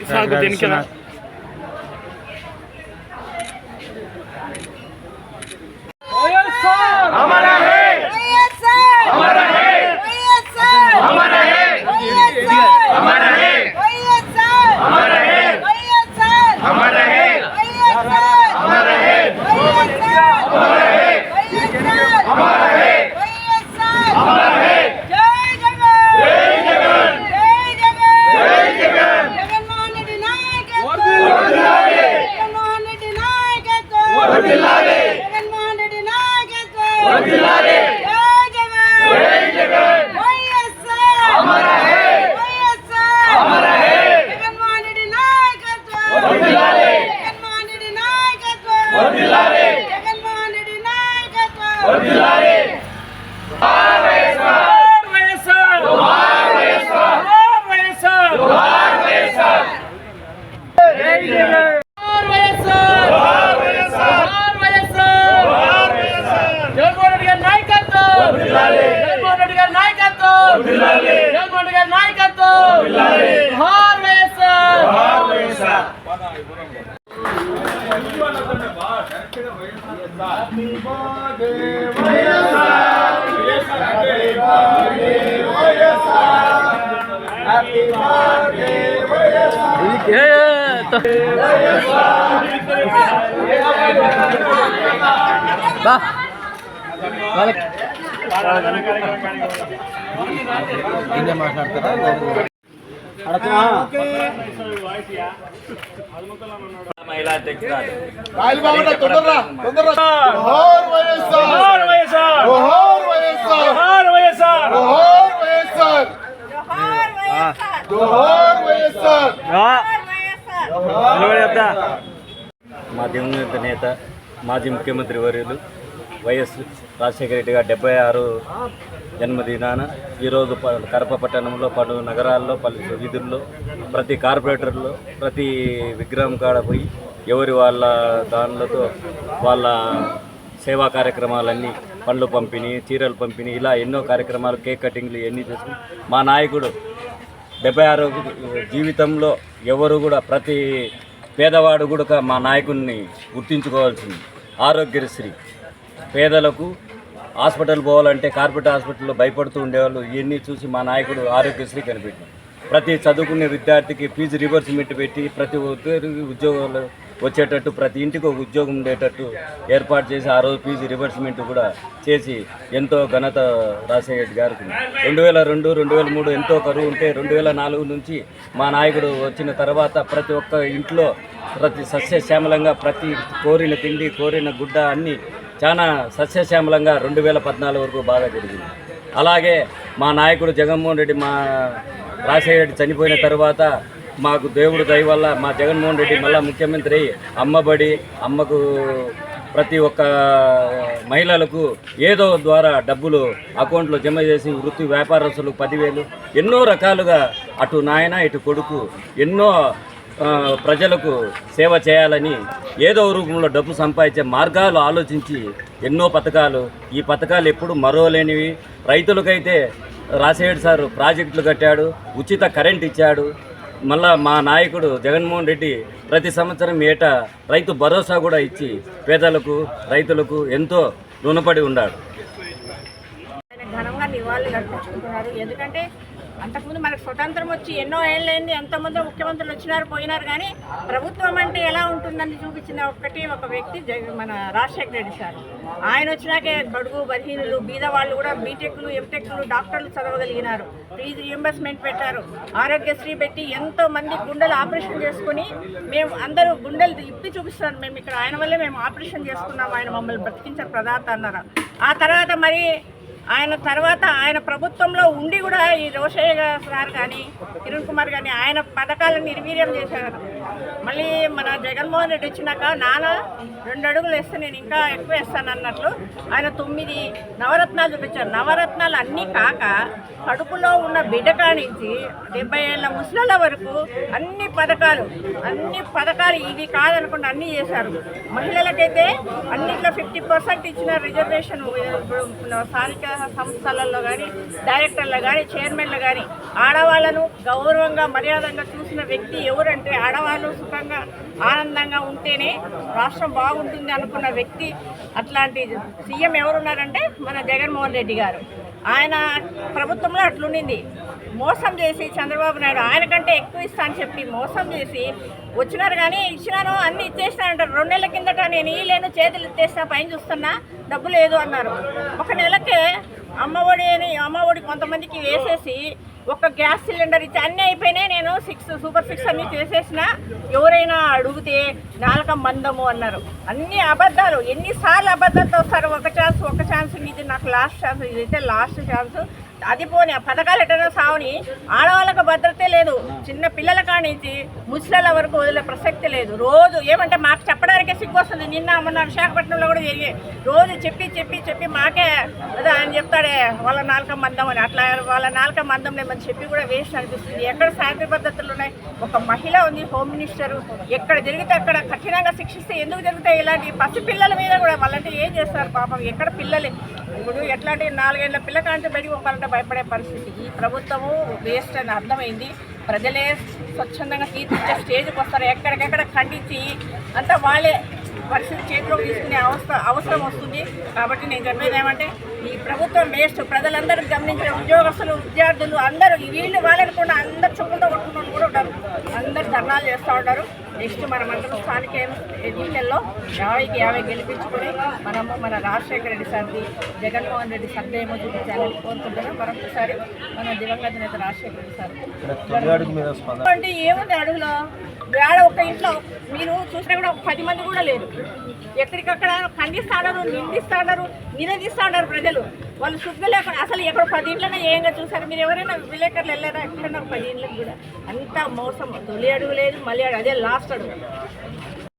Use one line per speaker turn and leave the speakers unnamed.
Ifade Vergiler demin kenar. Jaganmohan Reddy
గారి నాయకత్వం జోహార్ వైఎస్ఆర్
మహిళా అధ్యక్షురాలు
జోహార్ వైఎస్ఆర్ జోహార్
మా దివంగత నేత మాజీ ముఖ్యమంత్రి వర్యులు వైఎస్ రాజశేఖర రెడ్డి గారి డెబ్బై ఆరు జన్మదినాన ఈరోజు కడప పట్టణంలో పలు నగరాల్లో పలు వీధుల్లో ప్రతి కార్పొరేటర్లో ప్రతి విగ్రహం కాడ పోయి ఎవరి వాళ్ళ దానిలతో వాళ్ళ సేవా కార్యక్రమాలన్నీ పండ్లు పంపిణీ చీరలు పంపిణీ ఇలా ఎన్నో కార్యక్రమాలు కేక్ కటింగ్లు ఇవన్నీ చేసుకుని మా నాయకుడు డెబ్బై ఆరు జీవితంలో ఎవరు కూడా ప్రతి పేదవాడు కూడా మా నాయకుడిని గుర్తించుకోవాల్సింది. ఆరోగ్యశ్రీ. పేదలకు హాస్పిటల్ పోవాలంటే కార్పొరేట్ హాస్పిటల్లో భయపడుతూ ఉండేవాళ్ళు. ఇవన్నీ చూసి మా నాయకుడు ఆరోగ్యశ్రీ కనిపెట్టాడు. ప్రతి చదువుకునే విద్యార్థికి ఫీజు రివర్స్మెంట్ పెట్టి ప్రతి ఒక్కరికి ఉద్యోగాలు వచ్చేటట్టు ప్రతి ఇంటికి ఒక ఉద్యోగం ఉండేటట్టు ఏర్పాటు చేసి ఆ రోజు ఫీజు రివర్స్మెంట్ కూడా చేసి ఎంతో ఘనత రాజశేఖర్ గారికి రెండు వేల రెండు రెండు వేల మూడు ఎంతో కరువు ఉంటే రెండు వేల నాలుగు నుంచి మా నాయకుడు వచ్చిన తర్వాత ప్రతి ఒక్క ఇంట్లో ప్రతి సస్యశ్యామలంగా ప్రతి కోరిన తిండి కోరిన గుడ్డ అన్నీ చాలా సస్యశ్యామలంగా రెండు వేల పద్నాలుగు వరకు బాగా జరిగింది. అలాగే మా నాయకుడు జగన్మోహన్ రెడ్డి మా రాజశేఖర రెడ్డి చనిపోయిన తర్వాత మాకు దేవుడు దయ వల్ల మా జగన్మోహన్ రెడ్డి మళ్ళీ ముఖ్యమంత్రి అమ్మబడి అమ్మకు ప్రతి ఒక్క మహిళలకు ఏదో ద్వారా డబ్బులు అకౌంట్లో జమ చేసి వృత్తి వ్యాపారస్తులు పదివేలు ఎన్నో రకాలుగా అటు నాయన ఇటు కొడుకు ఎన్నో ప్రజలకు సేవ చేయాలని ఏదో రూపంలో డబ్బు సంపాదించే మార్గాలు ఆలోచించి ఎన్నో పథకాలు. ఈ పథకాలు ఎప్పుడు మరోలేనివి రైతులకైతే రాజశేఖర్ సార్ ప్రాజెక్టులు కట్టాడు ఉచిత కరెంట్ ఇచ్చాడు. మళ్ళా మా నాయకుడు జగన్మోహన్ రెడ్డి ప్రతి సంవత్సరం ఏటా రైతు భరోసా కూడా ఇచ్చి పేదలకు రైతులకు ఎంతో రుణపడి ఉన్నాడు.
ఘనంగా నివాళులు ఎందుకంటే అంతకుముందు మనకు స్వతంత్రం వచ్చి ఎన్నో ఏళ్ళైంది ఎంతమంది ముఖ్యమంత్రులు వచ్చినారు పోయినారు కానీ ప్రభుత్వం అంటే ఎలా ఉంటుందని చూపించిన ఒక్కటి ఒక వ్యక్తి మన రాజశేఖర రెడ్డి సార్. ఆయన వచ్చినాకే బడుగు బలహీనులు బీద వాళ్ళు కూడా బీటెక్లు ఎంటెక్లు డాక్టర్లు చదవగలిగినారు. ఫీజు రియంబర్స్మెంట్ పెట్టారు. ఆరోగ్యశ్రీ పెట్టి ఎంతో మంది గుండెలు ఆపరేషన్ చేసుకుని మేము అందరూ గుండెలు ఇప్పి చూపిస్తారు మేము ఇక్కడ ఆయన వల్లే మేము ఆపరేషన్ చేసుకున్నాం ఆయన మమ్మల్ని బ్రతికించారు ప్రదాత అన్నారు. ఆ తర్వాత మరి ఆయన తర్వాత ఆయన ప్రభుత్వంలో ఉండి కూడా ఈ రోషయ్య సార్ కానీ కిరణ్ కుమార్ కానీ ఆయన పథకాలను నిర్వీర్యం చేశారు. మళ్ళీ మన జగన్మోహన్ రెడ్డి వచ్చినాక నాన్న రెండు అడుగులు వేస్తే నేను ఇంకా ఎక్కువ వేస్తాను అన్నట్లు ఆయన తొమ్మిది నవరత్నాలు చూపించారు. నవరత్నాలు అన్నీ కాక కడుపులో ఉన్న బిడ్డ కానించి డెబ్బై ఏళ్ళ ముసలాల వరకు అన్ని పథకాలు అన్ని పథకాలు ఇవి కాదనుకుంటే అన్నీ చేశారు. మహిళలకైతే అన్నిట్లో ఫిఫ్టీ పర్సెంట్ ఇచ్చిన రిజర్వేషన్ ఇప్పుడు స్థానిక సంస్థలలో కానీ డైరెక్టర్లు కానీ చైర్మన్లు కానీ ఆడవాళ్ళను గౌరవంగా మర్యాదగా చూసిన వ్యక్తి ఎవరంటే ఆడవాళ్ళు సుఖంగా ఆనందంగా ఉంటేనే రాష్ట్రం బాగుంటుంది అనుకున్న వ్యక్తి అట్లాంటి సీఎం ఎవరున్నారంటే మన జగన్మోహన్ రెడ్డి గారు. ఆయన ప్రభుత్వంలో అట్లుండింది. మోసం చేసి చంద్రబాబు నాయుడు ఆయన కంటే ఎక్కువ ఇస్తా అని చెప్పి మోసం చేసి వచ్చినారు కానీ ఇచ్చినాను అన్ని ఇచ్చేసినారంటారు. రెండు నెలల కిందట నేను ఈ లేను చేతులు ఇచ్చేసిన పైన చూస్తున్నా. డబ్బు లేదు అన్నారు. ఒక నెలకే అమ్మఒడి అని అమ్మఒడి కొంతమందికి వేసేసి ఒక గ్యాస్ సిలిండర్ ఇచ్చి అన్నీ అయిపోయినాయి. నేను సిక్స్ సూపర్ సిక్స్ అన్నీ చేసేసిన. ఎవరైనా అడిగితే నాలుక మందము అన్నారు. అన్ని అబద్ధాలు. ఎన్నిసార్లు అబద్ధాలతో వస్తారు? ఒక ఛాన్స్ ఒక ఛాన్స్ ఇది నాకు లాస్ట్ ఛాన్స్ ఇదైతే లాస్ట్ ఛాన్స్ అది పోనీ ఆ పథకాలు ఎటనో సావని ఆడవాళ్ళకు భద్రతే లేదు. చిన్న పిల్లల కానించి ముసలాల వరకు వదిలే ప్రసక్తి లేదు. రోజు ఏమంటే మాకు చెప్పడానికే సిగ్గు వస్తుంది. నిన్న మొన్న విశాఖపట్నంలో కూడా జరిగి రోజు చెప్పి చెప్పి చెప్పి మాకే అదే ఆయన చెప్తాడే వాళ్ళ నాలుక మందం అని. అట్లా వాళ్ళ నాలుక మందం లేమని చెప్పి కూడా వేస్ట్ అనిపిస్తుంది. ఎక్కడ శాంతి పద్ధతులు ఉన్నాయి? ఒక మహిళ ఉంది హోమ్ మినిస్టర్. ఎక్కడ జరిగితే అక్కడ కఠినంగా శిక్షిస్తే ఎందుకు జరుగుతాయి? ఇలాంటి పసిపిల్లల మీద కూడా వాళ్ళంటే ఏం చేస్తారు పాపం? ఎక్కడ పిల్లలు? ఇప్పుడు ఎట్లాంటి నాలుగేళ్ళ పిల్లకాంటే బయటకు పోవాలంటే భయపడే పరిస్థితి. ఈ ప్రభుత్వము వేస్ట్ అని అర్థమైంది. ప్రజలే స్వచ్ఛందంగా తీర్చిచ్చే స్టేజ్కి వస్తారు. ఎక్కడికెక్కడ ఖండించి అంతా వాళ్ళే పరిస్థితి చేతిలోకి తీసుకునే అవసరం అవసరం వస్తుంది. కాబట్టి నేను చెప్పేది ఏమంటే ఈ ప్రభుత్వం వేస్ట్ ప్రజలందరూ గమనించిన ఉద్యోగస్తులు విద్యార్థులు అందరూ వీళ్ళు వాళ్ళని కూడా అందరు చుట్టూ కొట్టుకున్న కూడా ఉంటారు. అందరు ధర్నాలు చేస్తూ ఉంటారు. నెక్స్ట్ మన మండలం స్థానిక ఎన్నికల్లో యాభైకి యాభై గెలిపించుకొని మనము మన రాజశేఖర రెడ్డి సార్ది జగన్మోహన్ రెడ్డి సర్ది ఏమో చూపించాలని కోరుకుంటున్నాం. మరొకసారి మన దివంగత నేత రాజశేఖర రెడ్డి సార్. అంటే ఏముంది అడుగులో? వేడ ఒక ఇంట్లో మీరు చూసినా కూడా ఒక పది మంది కూడా లేరు. ఎక్కడికక్కడ ఖండిస్తాడారు నిందిస్తాడారు నిలదీస్తాడారు ప్రజలు. వాళ్ళు శుద్ధి లేకుండా అసలు ఎక్కడ పది ఇంట్లోనే ఏంగా చూసారు. మీరు ఎవరైనా విలేకరులు వెళ్ళారా? ఎక్కడైనా పది ఇంట్లకు కూడా? అంతా మోసం. తొలి అడుగు లేదు మళ్ళీ అడుగు. అదే లాస్ట్ అడుగు.